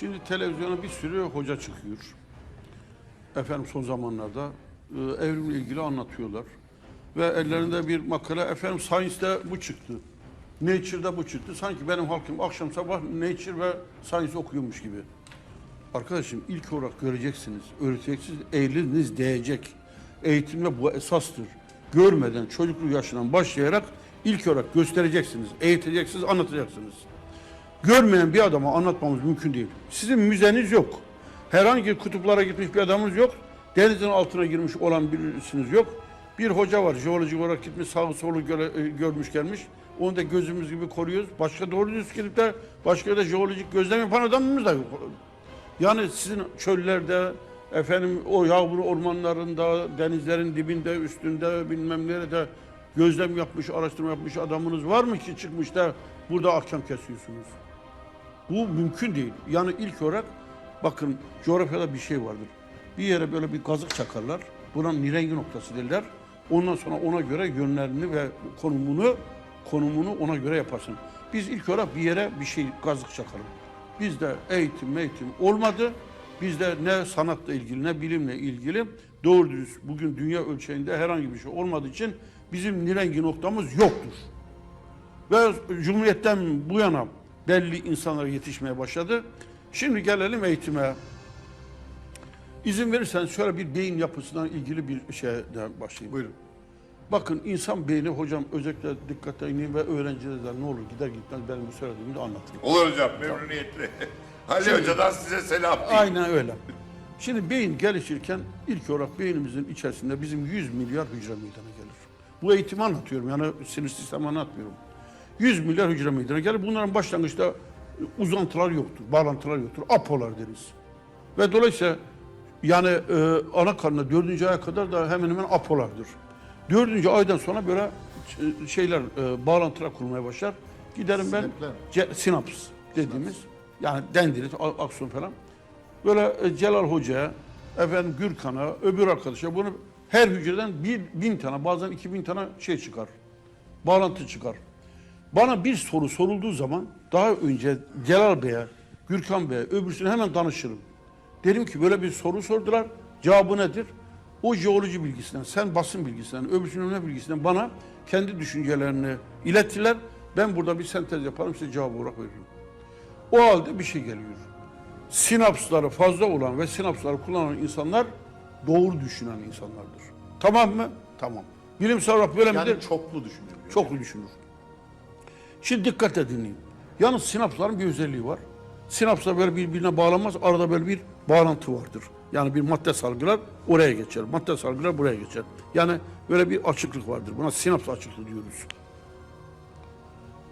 Şimdi televizyona bir sürü hoca çıkıyor. Efendim son zamanlarda e, evrimle ilgili anlatıyorlar. Ve ellerinde bir makale, efendim Science'de bu çıktı. Nature'da bu çıktı. Sanki benim halkım akşam sabah Nature ve Science okuyormuş gibi. Arkadaşım ilk olarak göreceksiniz, öğreteceksiniz, eliniz değecek. Eğitimde bu esastır. Görmeden çocukluk yaşından başlayarak ilk olarak göstereceksiniz, eğiteceksiniz, anlatacaksınız. Görmeyen bir adama anlatmamız mümkün değil. Sizin müzeniz yok. Herhangi kutuplara gitmiş bir adamınız yok. Denizin altına girmiş olan birisiniz yok. Bir hoca var, jeolojik olarak gitmiş, sağı solu göre- e, görmüş gelmiş. Onu da gözümüz gibi koruyoruz. Başka doğru düz gidip de başka da jeolojik gözlem yapan adamımız da yok. Yani sizin çöllerde, efendim o yağmur ormanlarında, denizlerin dibinde, üstünde bilmem nerede gözlem yapmış, araştırma yapmış adamınız var mı ki çıkmış da burada ahkam kesiyorsunuz? Bu mümkün değil. Yani ilk olarak bakın coğrafyada bir şey vardır. Bir yere böyle bir kazık çakarlar. Buna nirengi noktası derler. Ondan sonra ona göre yönlerini ve konumunu konumunu ona göre yaparsın. Biz ilk olarak bir yere bir şey kazık çakalım. Bizde eğitim eğitim olmadı. Bizde ne sanatla ilgili ne bilimle ilgili doğru dürüst bugün dünya ölçeğinde herhangi bir şey olmadığı için bizim nirengi noktamız yoktur. Ve Cumhuriyet'ten bu yana belli insanlar yetişmeye başladı. Şimdi gelelim eğitime. İzin verirsen şöyle bir beyin yapısından ilgili bir şeyden başlayayım. Buyurun. Bakın insan beyni hocam özellikle dikkat edin ve öğrencilerden ne olur gider gitmez benim bu söylediğimi de anlatayım. Olur hocam memnuniyetle. Ali Şimdi- Hoca'dan size selam. Aynen öyle. Şimdi beyin gelişirken ilk olarak beynimizin içerisinde bizim 100 milyar hücre meydana gelir. Bu eğitimi anlatıyorum yani sinir sistemi anlatmıyorum. 100 milyar hücre meydana gelir. Bunların başlangıçta uzantılar yoktur, bağlantılar yoktur. Apolar deriz. Ve dolayısıyla yani e, ana karnına dördüncü aya kadar da hemen hemen apolardır. Dördüncü aydan sonra böyle ç- şeyler, e, bağlantılar kurmaya başlar. Giderim ben ce- sinaps dediğimiz yani dendrit, akson falan. Böyle e, Celal Hoca'ya, efendim Gürkan'a, öbür arkadaşa bunu her hücreden bir bin tane bazen iki bin tane şey çıkar. Bağlantı çıkar. Bana bir soru sorulduğu zaman daha önce Celal Bey'e, Gürkan Bey'e, öbürsüne hemen danışırım. Dedim ki böyle bir soru sordular. Cevabı nedir? O jeoloji bilgisinden, sen basın bilgisinden, öbürsünün ne bilgisinden bana kendi düşüncelerini ilettiler. Ben burada bir sentez yaparım size cevap olarak veririm. O halde bir şey geliyor. Sinapsları fazla olan ve sinapsları kullanan insanlar doğru düşünen insanlardır. Tamam mı? Tamam. Bilimsel olarak böyle midir? Yani çoklu düşünüyor. Çoklu düşünür. Şimdi dikkatle dinleyin. Yalnız sinapsların bir özelliği var. Sinapslar böyle birbirine bağlanmaz. Arada böyle bir bağlantı vardır. Yani bir madde salgılar oraya geçer. Madde salgılar buraya geçer. Yani böyle bir açıklık vardır. Buna sinaps açıklığı diyoruz.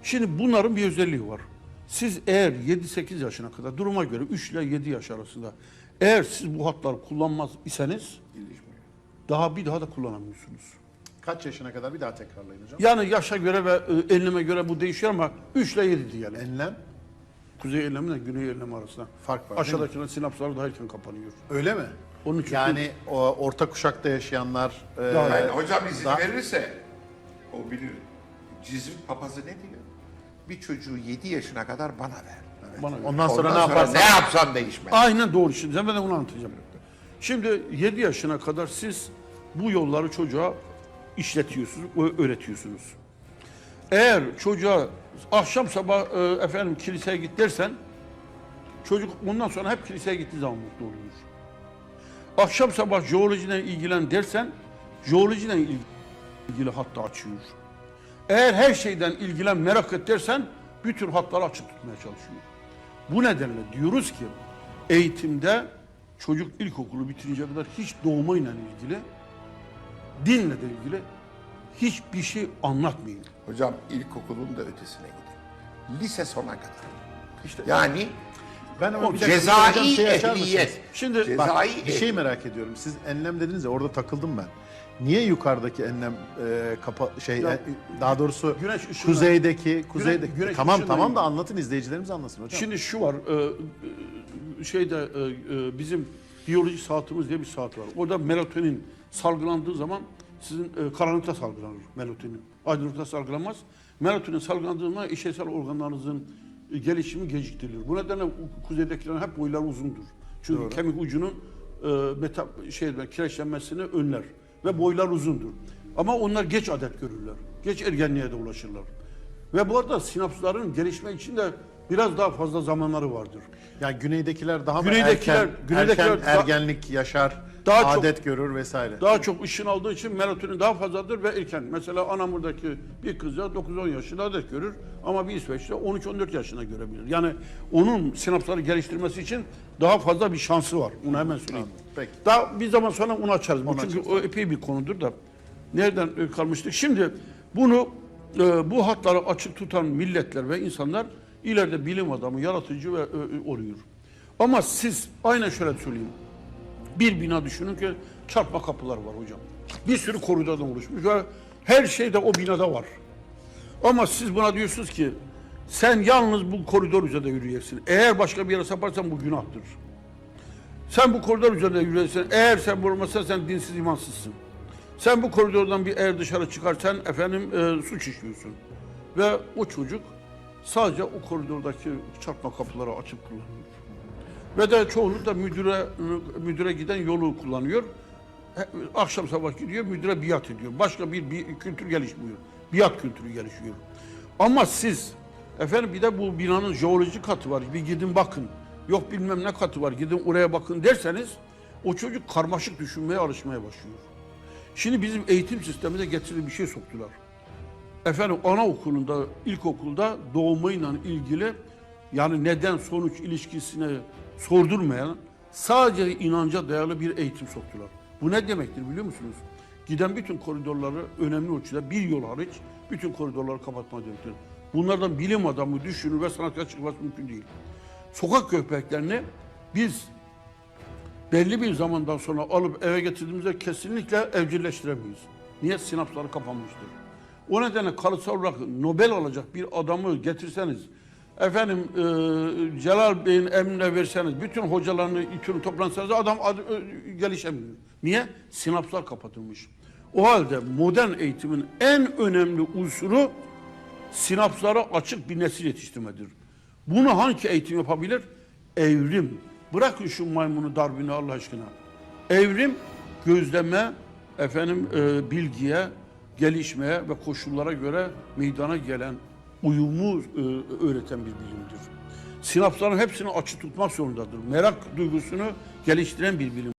Şimdi bunların bir özelliği var. Siz eğer 7-8 yaşına kadar duruma göre 3 ile 7 yaş arasında eğer siz bu hatları kullanmaz iseniz daha bir daha da kullanamıyorsunuz. Kaç yaşına kadar bir daha tekrarlayın hocam. Yani yaşa göre ve e, enleme göre bu değişiyor ama 3 ile 7 diyelim. Enlem Kuzey enlemi ile güney enlemi arasında. Fark var, değil Aşağıdakilerin sinapsları daha erken kapanıyor. öyle mi? Onun için Yani o orta kuşakta yaşayanlar e, Daha- Yani hocam izin Daha- verirse o bilir. Cizim papazı ne diyor? Bir çocuğu 7 yaşına kadar bana ver. bana ondan sonra Ondan ne yaparsan ne yapsam değişmez. Aynen doğru. Şimdi ben de bunu anlatacağım. Şimdi 7 yaşına kadar siz bu yolları çocuğa işletiyorsunuz, öğretiyorsunuz. Eğer çocuğa akşam sabah e, efendim kiliseye git dersen çocuk bundan sonra hep kiliseye gittiği zaman mutlu oluyor. Akşam sabah jeolojiden ilgilen dersen jeolojiden il- ilgili hatta açıyor. Eğer her şeyden ilgilen merak et dersen bütün hatları açık tutmaya çalışıyor. Bu nedenle diyoruz ki eğitimde çocuk ilkokulu bitirince kadar hiç doğmayla ilgili, dinle de ilgili hiçbir şey anlatmayın. Hocam ilkokulun da ötesine gidin. Lise sona kadar. İşte Yani ben ama O cezai hocam şey mısınız? ehliyet. Şimdi Bak, Cezai bir şey merak ediyorum. Siz enlem dediniz ya orada takıldım ben. Niye yukarıdaki enlem e, kapa şey Ya, e, daha doğrusu güneş ışığına- kuzeydeki kuzeydeki güneş tamam ışığına tamam da anlatın izleyicilerimiz anlasın hocam. Şimdi şu var, e, e, şeyde e, e, bizim biyoloji saatimiz diye bir saat var. Orada melatonin salgılandığı zaman sizin e, karanlıkta salgılanır melatonin. Aydınlıkta salgılanmaz. Melatonin salgılandığı zaman işlevsel organlarınızın e, gelişimi geciktirilir. Bu nedenle kuzeydekilerin hep boyları uzundur. Çünkü kemik ucunun e, meta, şey, kireçlenmesini önler ve boylar uzundur. Ama onlar geç adet görürler. Geç ergenliğe de ulaşırlar. Ve bu arada sinapsların gelişme için de biraz daha fazla zamanları vardır. Yani güneydekiler daha mı Güneydekiler- erken, güneydekiler erken ergenlik yaşar, daha çok- adet görür vesaire. Daha çok ışın aldığı için melatonin daha fazladır ve erken. Mesela Anamur'daki bir kız da 9-10 yaşında adet görür ama bir İsveç'te 13-14 yaşına görebilir. Yani onun sinapsları geliştirmesi için daha fazla bir şansı var. Onu hemen söyleyeyim. Peki. Daha bir zaman sonra onu açarız. Onu çünkü açarız. o epey bir konudur da. Nereden e, kalmıştık? Şimdi bunu e, bu hatları açık tutan milletler ve insanlar ileride bilim adamı, yaratıcı ve e, e, oluyor. Ama siz aynen şöyle söyleyeyim. Bir bina düşünün ki çarpma kapılar var hocam. Bir sürü koridordan oluşmuş her şey de o binada var. Ama siz buna diyorsunuz ki sen yalnız bu koridor üzerinde yürüyeceksin. Eğer başka bir yere saparsan bu günahtır. Sen bu koridor üzerinde yürüyeceksin. Eğer sen olmazsa sen dinsiz imansızsın. Sen bu koridordan bir eğer dışarı çıkarsan efendim e, suç işliyorsun. Ve o çocuk sadece o koridordaki çarpma kapıları açıp kullanıyor. Ve de çoğunlukla müdüre müdüre giden yolu kullanıyor. Akşam sabah gidiyor müdüre biat ediyor. Başka bir, bir kültür gelişmiyor. Biat kültürü gelişiyor. Ama siz efendim bir de bu binanın jeolojik katı var. Bir gidin bakın. Yok bilmem ne katı var. Gidin oraya bakın derseniz o çocuk karmaşık düşünmeye alışmaya başlıyor. Şimdi bizim eğitim sistemine getirdiği bir şey soktular. Efendim anaokulunda, ilkokulda doğumuyla ilgili yani neden sonuç ilişkisine sordurmayan sadece inanca dayalı bir eğitim soktular. Bu ne demektir biliyor musunuz? Giden bütün koridorları önemli ölçüde bir yol hariç bütün koridorları kapatma demektir. Bunlardan bilim adamı, düşünür ve sanatçı çıkması mümkün değil. Sokak köpeklerini biz belli bir zamandan sonra alıp eve getirdiğimizde kesinlikle evcilleştiremeyiz. Niye? Sinapsları kapanmıştır. O nedenle kalıtsal olarak Nobel alacak bir adamı getirseniz, efendim e, Celal Bey'in emrine verseniz, bütün hocalarını itürün toplansanız adam adı, ö, gelişemiyor. Niye? Sinapslar kapatılmış. O halde modern eğitimin en önemli unsuru sinapslara açık bir nesil yetiştirmedir. Bunu hangi eğitim yapabilir? Evrim. Bırakın şu maymunu Darwin'i Allah aşkına. Evrim gözleme, efendim e, bilgiye, gelişmeye ve koşullara göre meydana gelen uyumu e, öğreten bir bilimdir. Sinapsların hepsini açık tutmak zorundadır. Merak duygusunu geliştiren bir bilim.